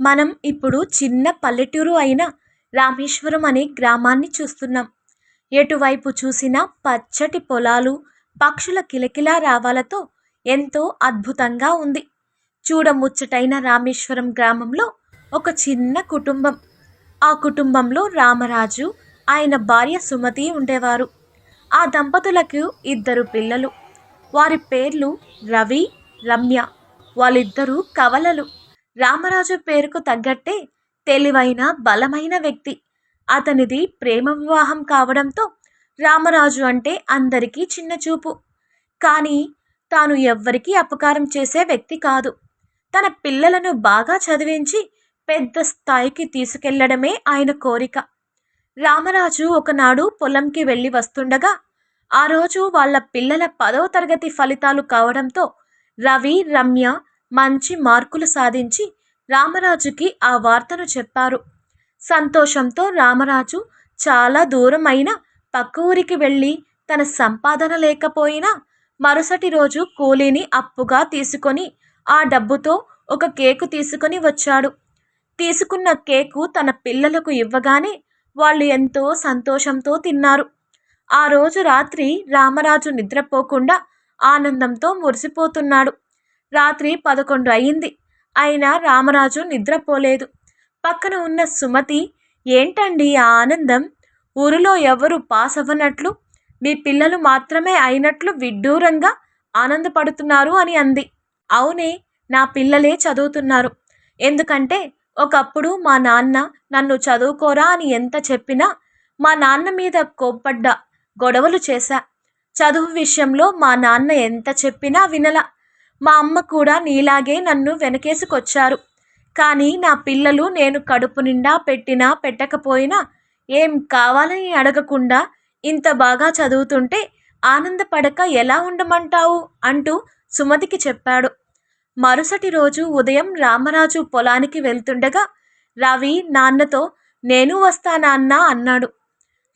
మనం ఇప్పుడు చిన్న పల్లెటూరు అయిన రామేశ్వరం అనే గ్రామాన్ని చూస్తున్నాం. ఎటువైపు చూసినా పచ్చటి పొలాలు పక్షుల కిలకిలా రావాలతో ఎంతో అద్భుతంగా ఉంది. చూడముచ్చటైన రామేశ్వరం గ్రామంలో ఒక చిన్న కుటుంబం. ఆ కుటుంబంలో రామరాజు ఆయన భార్య సుమతి ఉండేవారు. ఆ దంపతులకు ఇద్దరు పిల్లలు. వారి పేర్లు రవి రమ్య. వాళ్ళిద్దరూ కవలలు. రామరాజు పేరుకు తగ్గట్టే తెలివైన బలమైన వ్యక్తి. అతనిది ప్రేమ వివాహం కావడంతో రామరాజు అంటే అందరికీ చిన్నచూపు కానీ తాను ఎవ్వరికీ అపకారం చేసే వ్యక్తి కాదు. తన పిల్లలను బాగా చదివించి పెద్ద స్థాయికి తీసుకెళ్ళడమే ఆయన కోరిక. రామరాజు ఒకనాడు పొలంకి వెళ్ళి వస్తుండగా ఆ రోజు వాళ్ళ పిల్లల పదవ తరగతి ఫలితాలు కావడంతో రవి రమ్య మంచి మార్కులు సాధించి రామరాజుకి ఆ వార్తను చెప్పారు. సంతోషంతో రామరాజు చాలా దూరమైన పక్క ఊరికి వెళ్ళి తన సంపాదన లేకపోయినా మరుసటి రోజు కూలీని అప్పుగా తీసుకొని ఆ డబ్బుతో ఒక కేకు తీసుకొని వచ్చాడు. తీసుకున్న కేకు తన పిల్లలకు ఇవ్వగానే వాళ్ళు ఎంతో సంతోషంతో తిన్నారు. ఆ రోజు రాత్రి రామరాజు నిద్రపోకుండా ఆనందంతో మురిసిపోతున్నాడు. రాత్రి పదకొండు అయింది. అయినా రామరాజు నిద్రపోలేదు. పక్కన ఉన్న సుమతి ఏంటండి ఆ ఆనందం? ఊరిలో ఎవరు పాస్ అవ్వనట్లు మీ పిల్లలు మాత్రమే అయినట్లు విడ్డూరంగా ఆనందపడుతున్నారు అని అంది. అవునే నా పిల్లలే చదువుతున్నారు. ఎందుకంటే ఒకప్పుడు మా నాన్న నన్ను చదువుకోరా అని ఎంత చెప్పినా మా నాన్న మీద కోప్పడ్డా గొడవలు చేశా. చదువు విషయంలో మా నాన్న ఎంత చెప్పినా వినలా. మా అమ్మ కూడా నీలాగే నన్ను వెనకేసుకొచ్చారు. కానీ నా పిల్లలు నేను కడుపు నిండా పెట్టినా పెట్టకపోయినా ఏం కావాలని అడగకుండా ఇంత బాగా చదువుతుంటే ఆనందపడక ఎలా ఉండమంటావు? అంటూ సుమతికి చెప్పాడు. మరుసటి రోజు ఉదయం రామరాజు పొలానికి వెళ్తుండగా రవి నాన్నతో నేను వస్తానాన్నా అన్నాడు.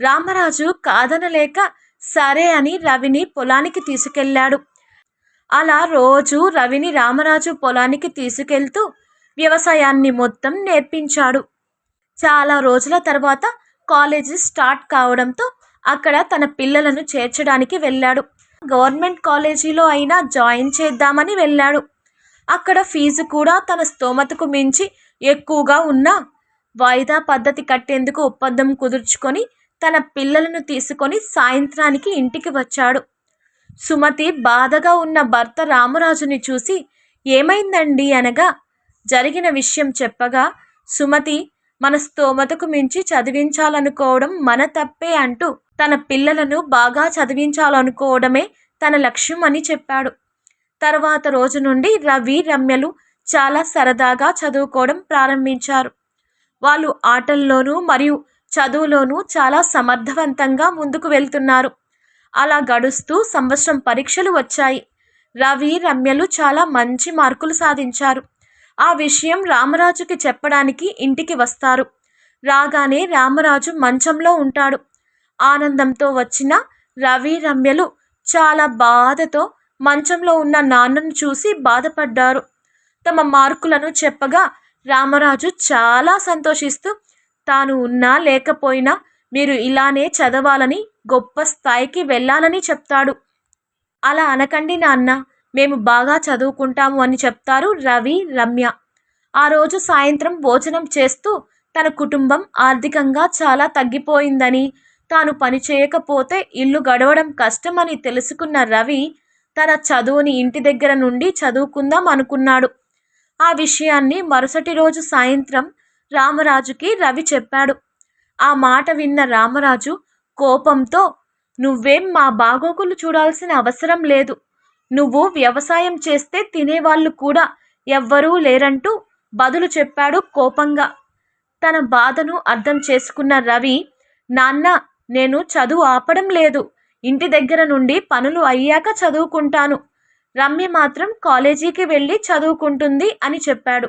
రామరాజు కాదనలేక సరే అని రవిని పొలానికి తీసుకెళ్ళాడు. అలా రోజు రవిని రామరాజు పొలానికి తీసుకెళ్తూ వ్యవసాయాన్ని మొత్తం నేర్పించాడు. చాలా రోజుల తర్వాత కాలేజీ స్టార్ట్ కావడంతో అక్కడ తన పిల్లలను చేర్చడానికి వెళ్ళాడు. గవర్నమెంట్ కాలేజీలో అయినా జాయిన్ చేద్దామని వెళ్ళాడు. అక్కడ ఫీజు కూడా తన స్తోమతకు మించి ఎక్కువగా ఉన్నా వాయిదా పద్ధతి కట్టేందుకు ఒప్పందం కుదుర్చుకొని తన పిల్లలను తీసుకొని సాయంత్రానికి ఇంటికి వచ్చాడు. సుమతి బాధగా ఉన్న భర్త రామరాజుని చూసి ఏమైందండి అనగా జరిగిన విషయం చెప్పగా సుమతి మన స్తోమతకు మించి చదివించాలనుకోవడం మన తప్పే అంటూ తన పిల్లలను బాగా చదివించాలనుకోవడమే తన లక్ష్యం అని చెప్పాడు. తర్వాత రోజు నుండి రవి రమ్యలు చాలా సరదాగా చదువుకోవడం ప్రారంభించారు. వాళ్ళు ఆటల్లోనూ మరియు చదువులోనూ చాలా సమర్థవంతంగా ముందుకు వెళ్తున్నారు. అలా గడుస్తూ సంవత్సరం పరీక్షలు వచ్చాయి. రవి రమ్యలు చాలా మంచి మార్కులు సాధించారు. ఆ విషయం రామరాజుకి చెప్పడానికి ఇంటికి వస్తారు. రాగానే రామరాజు మంచంలో ఉంటాడు. ఆనందంతో వచ్చిన రవి రమ్యలు చాలా బాధతో మంచంలో ఉన్న నాన్నను చూసి బాధపడ్డారు. తమ మార్కులను చెప్పగా రామరాజు చాలా సంతోషిస్తూ తాను ఉన్నా లేకపోయినా మీరు ఇలానే చదవాలని గొప్ప స్థాయికి వెళ్ళాలని చెప్తాడు. అలా అనకండి నాన్న మేము బాగా చదువుకుంటాము అని చెప్తారు రవి రమ్య. ఆ రోజు సాయంత్రం భోజనం చేస్తూ తన కుటుంబం ఆర్థికంగా చాలా తగ్గిపోయిందని తాను పని చేయకపోతే ఇల్లు గడవడం కష్టమని తెలుసుకున్న రవి తన చదువుని ఇంటి దగ్గర నుండి చదువుకుందాం అనుకున్నాడు. ఆ విషయాన్ని మరుసటి రోజు సాయంత్రం రామరాజుకి రవి చెప్పాడు. ఆ మాట విన్న రామరాజు కోపంతో నువ్వేం మా బాగోగులు చూడాల్సిన అవసరం లేదు. నువ్వు వ్యవసాయం చేస్తే తినేవాళ్ళు కూడా ఎవ్వరూ లేరంటూ బదులు చెప్పాడు కోపంగా. తన బాధను అర్థం చేసుకున్న రవి నాన్న నేను చదువు ఆపడం లేదు. ఇంటి దగ్గర నుండి పనులు అయ్యాక చదువుకుంటాను. రమ్య మాత్రం కాలేజీకి వెళ్ళి చదువుకుంటుంది అని చెప్పాడు.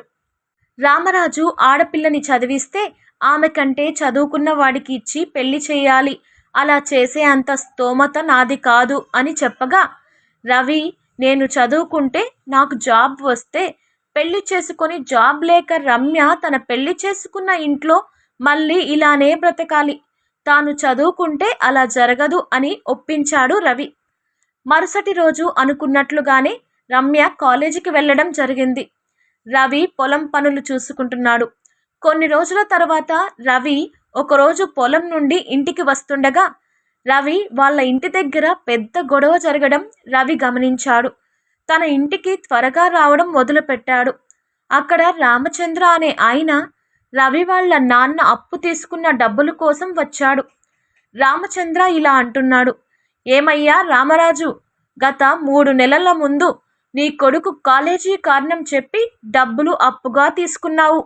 రామరాజు ఆడపిల్లని చదివిస్తే ఆమె కంటే చదువుకున్న వాడికి ఇచ్చి పెళ్ళి చేయాలి. అలా చేసే అంత స్తోమత నాది కాదు అని చెప్పగా రవి నేను చదువుకుంటే నాకు జాబ్ వస్తే పెళ్ళి చేసుకొని జాబ్ లేక రమ్య తన పెళ్ళి చేసుకున్న ఇంట్లో మళ్ళీ ఇలానే బ్రతకాలి. తాను చదువుకుంటే అలా జరగదు అని ఒప్పించాడు రవి. మరుసటి రోజు అనుకున్నట్లుగానే రమ్య కాలేజీకి వెళ్ళడం జరిగింది. రవి పొలం పనులు చూసుకుంటున్నాడు. కొన్ని రోజుల తర్వాత రవి ఒకరోజు పొలం నుండి ఇంటికి వస్తుండగా రవి వాళ్ళ ఇంటి దగ్గర పెద్ద గొడవ జరగడం రవి గమనించాడు. తన ఇంటికి త్వరగా రావడం మొదలుపెట్టాడు. అక్కడ రామచంద్ర అనే ఆయన రవి వాళ్ళ నాన్న అప్పు తీసుకున్న డబ్బుల కోసం వచ్చాడు. రామచంద్ర ఇలా అంటున్నాడు. ఏమయ్యా రామరాజు గత మూడు నెలల ముందు నీ కొడుకు కాలేజీ కారణం చెప్పి డబ్బులు అప్పుగా తీసుకున్నావు.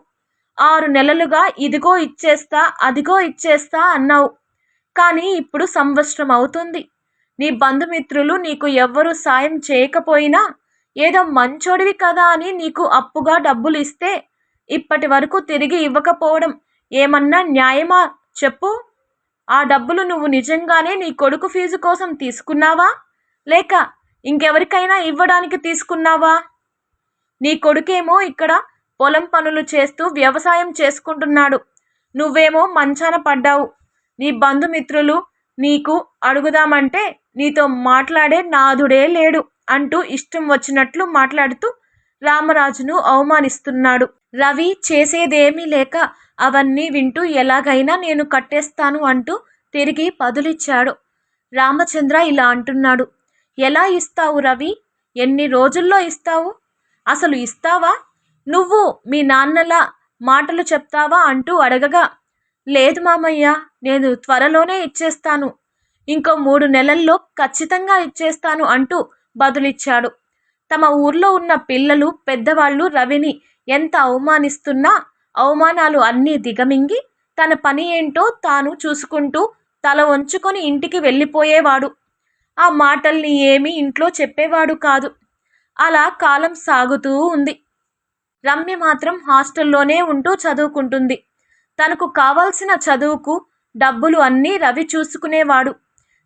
ఆరు నెలలుగా ఇదిగో ఇచ్చేస్తా అదిగో ఇచ్చేస్తా అన్నావు. కానీ ఇప్పుడు సంవత్సరం అవుతుంది. నీ బంధుమిత్రులు నీకు ఎవ్వరూ సాయం చేయకపోయినా ఏదో మంచోడివి కదా అని నీకు అప్పుగా డబ్బులు ఇస్తే ఇప్పటి వరకు తిరిగి ఇవ్వకపోవడం ఏమన్నా న్యాయమా? చెప్పు. ఆ డబ్బులు నువ్వు నిజంగానే నీ కొడుకు ఫీజు కోసం తీసుకున్నావా? లేక ఇంకెవరికైనా ఇవ్వడానికి తీసుకున్నావా? నీ కొడుకేమో ఇక్కడ పొలం పనులు చేస్తూ వ్యవసాయం చేసుకుంటున్నాడు. నువ్వేమో మంచాన పడ్డావు. నీ బంధుమిత్రులు నీకు అడుగుదామంటే నీతో మాట్లాడే నాదుడే లేడు అంటూ ఇష్టం వచ్చినట్లు మాట్లాడుతూ రామరాజును అవమానిస్తున్నాడు. రవి చేసేదేమీ లేక అవన్నీ వింటూ ఎలాగైనా నేను కట్టేస్తాను అంటూ తిరిగి పదులిచ్చాడు. రామచంద్ర ఇలా అంటున్నాడు. ఎలా ఇస్తావు రవి? ఎన్ని రోజుల్లో ఇస్తావు? అసలు ఇస్తావా? నువ్వు మీ నాన్నలా మాటలు చెప్తావా అంటూ అడగగా లేదు మామయ్య నేను త్వరలోనే ఇచ్చేస్తాను. ఇంకో మూడు నెలల్లో ఖచ్చితంగా ఇచ్చేస్తాను అంటూ బదులిచ్చాడు. తమ ఊర్లో ఉన్న పిల్లలు పెద్దవాళ్ళు రవిని ఎంత అవమానిస్తున్నా అవమానాలు అన్నీ దిగమింగి తన పని ఏంటో తాను చూసుకుంటూ తల వంచుకొని ఇంటికి వెళ్ళిపోయేవాడు. ఆ మాటల్ని ఏమీ ఇంట్లో చెప్పేవాడు కాదు. అలా కాలం సాగుతూ ఉంది. రమ్య మాత్రం హాస్టల్లోనే ఉంటూ చదువుకుంటుంది. తనకు కావాల్సిన చదువుకు డబ్బులు అన్నీ రవి చూసుకునేవాడు.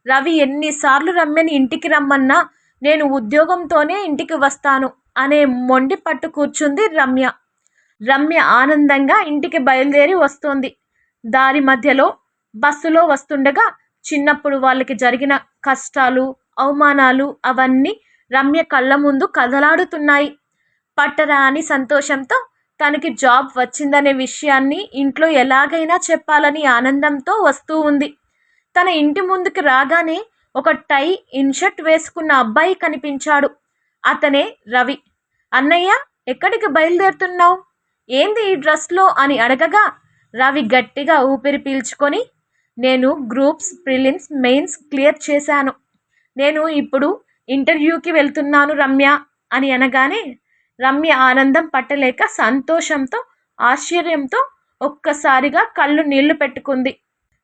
రవి ఎన్నిసార్లు రమ్యని ఇంటికి రమ్మన్నా నేను ఉద్యోగంతోనే ఇంటికి వస్తాను అనే మొండి పట్టు కూర్చుంది రమ్య. రమ్య ఆనందంగా ఇంటికి బయలుదేరి వస్తోంది. దారి మధ్యలో బస్సులో వస్తుండగా చిన్నప్పుడు వాళ్ళకి జరిగిన కష్టాలు అవమానాలు అవన్నీ రమ్య కళ్ళ ముందు కదలాడుతున్నాయి. పట్టరాని సంతోషంతో తనకి జాబ్ వచ్చిందనే విషయాన్ని ఇంట్లో ఎలాగైనా చెప్పాలని ఆనందంతో వస్తూ ఉంది. తన ఇంటి ముందుకు రాగానే ఒక టై ఇన్షర్ట్ వేసుకున్న అబ్బాయి కనిపించాడు. అతనే రవి. అన్నయ్య ఎక్కడికి బయలుదేరుతున్నావు? ఏంది ఈ డ్రెస్లో? అని అడగగా రవి గట్టిగా ఊపిరి పీల్చుకొని నేను గ్రూప్స్ ప్రిలిమ్స్ మెయిన్స్ క్లియర్ చేశాను. నేను ఇప్పుడు ఇంటర్వ్యూకి వెళ్తున్నాను రమ్య అని అనగానే రమ్య ఆనందం పట్టలేక సంతోషంతో ఆశ్చర్యంతో ఒక్కసారిగా కళ్ళు నీళ్ళు పెట్టుకుంది.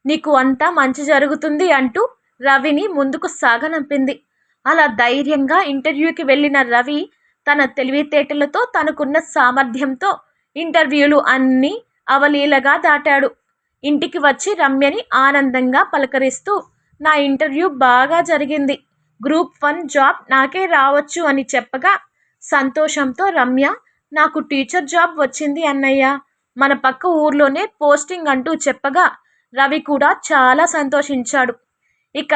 నీకు అంతా మంచి జరుగుతుంది అంటూ రవిని ముందుకు సాగనంపింది. అలా ధైర్యంగా ఇంటర్వ్యూకి వెళ్ళిన రవి తన తెలివితేటలతో తనకున్న సామర్థ్యంతో ఇంటర్వ్యూలు అన్నీ అవలీలగా దాటాడు. ఇంటికి వచ్చి రమ్యని ఆనందంగా పలకరిస్తూ నా ఇంటర్వ్యూ బాగా జరిగింది. గ్రూప్ వన్ జాబ్ నాకే రావచ్చు అని చెప్పగా సంతోషంతో రమ్య నాకు టీచర్ జాబ్ వచ్చింది అన్నయ్య. మన పక్క ఊర్లోనే పోస్టింగ్ అంటూ చెప్పగా రవి కూడా చాలా సంతోషించాడు. ఇక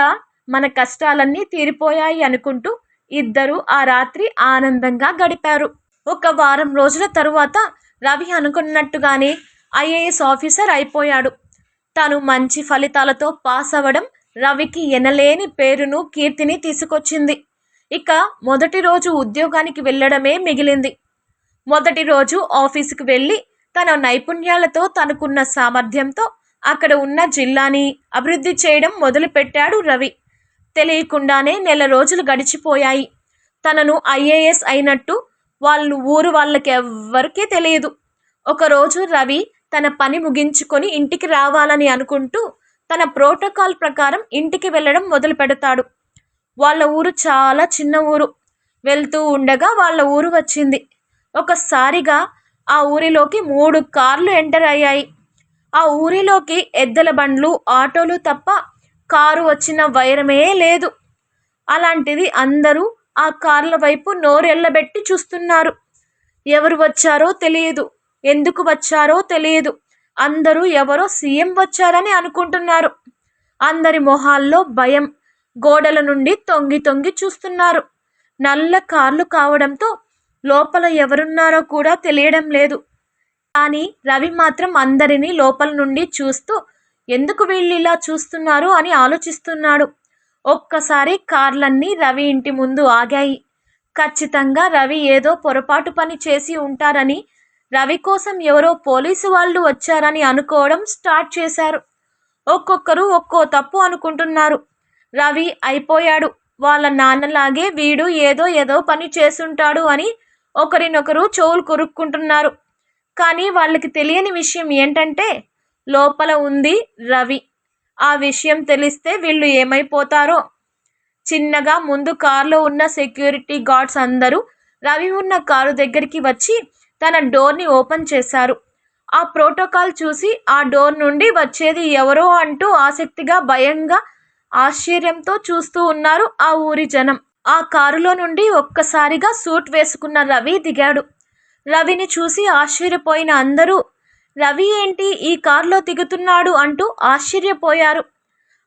మన కష్టాలన్నీ తీరిపోయాయి అనుకుంటూ ఇద్దరు ఆ రాత్రి ఆనందంగా గడిపారు. ఒక వారం రోజుల తరువాత రవి అనుకున్నట్టుగానే ఐఏఎస్ ఆఫీసర్ అయిపోయాడు. తను మంచి ఫలితాలతో పాస్ అవ్వడం రవికి ఎనలేని పేరును కీర్తిని తీసుకొచ్చింది. ఇక మొదటి రోజు ఉద్యోగానికి వెళ్ళడమే మిగిలింది. మొదటి రోజు ఆఫీసుకు వెళ్ళి తన నైపుణ్యాలతో తనకున్న సామర్థ్యంతో అక్కడ ఉన్న జిల్లాని అభివృద్ధి చేయడం మొదలుపెట్టాడు రవి. తెలియకుండానే నెల రోజులు గడిచిపోయాయి. తనను ఐఏఎస్ అయినట్టు వాళ్ళు ఊరు వాళ్ళకి ఎవ్వరికీ తెలియదు. ఒకరోజు రవి తన పని ముగించుకొని ఇంటికి రావాలని అనుకుంటూ తన ప్రోటోకాల్ ప్రకారం ఇంటికి వెళ్ళడం మొదలు పెడతాడు వాళ్ళ ఊరు చాలా చిన్న ఊరు. వెళ్తూ ఉండగా వాళ్ళ ఊరు వచ్చింది. ఒకసారిగా ఆ ఊరిలోకి మూడు కార్లు ఎంటర్ అయ్యాయి. ఆ ఊరిలోకి ఎద్దల బండ్లు ఆటోలు తప్ప కారు వచ్చిన వైరమే లేదు. అలాంటిది అందరూ ఆ కార్ల వైపు నోరెళ్ళబెట్టి చూస్తున్నారు. ఎవరు వచ్చారో తెలియదు. ఎందుకు వచ్చారో తెలియదు. అందరూ ఎవరో సీఎం వచ్చారని అనుకుంటున్నారు. అందరి మొహాల్లో భయం. గోడల నుండి తొంగి తొంగి చూస్తున్నారు. నల్ల కార్లు కావడంతో లోపల ఎవరున్నారో కూడా తెలియడం లేదు. కానీ రవి మాత్రం అందరినీ లోపల నుండి చూస్తూ ఎందుకు వీళ్ళు ఇలా చూస్తున్నారు? అని ఆలోచిస్తున్నాడు. ఒక్కసారి కార్లన్నీ రవి ఇంటి ముందు ఆగాయి. ఖచ్చితంగా రవి ఏదో పొరపాటు పని చేసి ఉంటారని రవి కోసం ఎవరో పోలీసు వాళ్ళు వచ్చారని అనుకోవడం స్టార్ట్ చేశారు. ఒక్కొక్కరు ఒక్కో తప్పు అనుకుంటున్నారు. రవి అయిపోయాడు. వాళ్ళ నాన్నలాగే వీడు ఏదో ఏదో పని చేసుంటాడు అని ఒకరినొకరు చెవులు కొరుక్కుంటున్నారు. కానీ వాళ్ళకి తెలియని విషయం ఏంటంటే లోపల ఉంది రవి. ఆ విషయం తెలిస్తే వీళ్ళు ఏమైపోతారో? చిన్నగా ముందు కారులో ఉన్న సెక్యూరిటీ గార్డ్స్ అందరూ రవి ఉన్న కారు దగ్గరికి వచ్చి తన డోర్ని ఓపెన్ చేశారు. ఆ ప్రోటోకాల్ చూసి ఆ డోర్ నుండి వచ్చేది ఎవరో అంటూ ఆసక్తిగా భయంగా ఆశ్చర్యంతో చూస్తూ ఉన్నారు ఆ ఊరి జనం. ఆ కారులో నుండి ఒక్కసారిగా సూట్ వేసుకున్న రవి దిగాడు. రవిని చూసి ఆశ్చర్యపోయిన అందరూ రవి ఏంటి ఈ కారులో దిగుతున్నాడు? అంటూ ఆశ్చర్యపోయారు.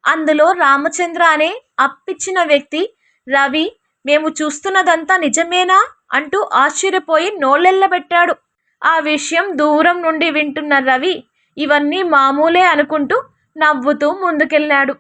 అందులో రామచంద్ర అనే అప్పిచ్చిన వ్యక్తి రవి మేము చూస్తున్నదంతా నిజమేనా? అంటూ ఆశ్చర్యపోయి నోళ్ళెళ్ళబెట్టాడు. ఆ విషయం దూరం నుండి వింటున్న రవి ఇవన్నీ మామూలే అనుకుంటూ నవ్వుతూ ముందుకెళ్ళాడు.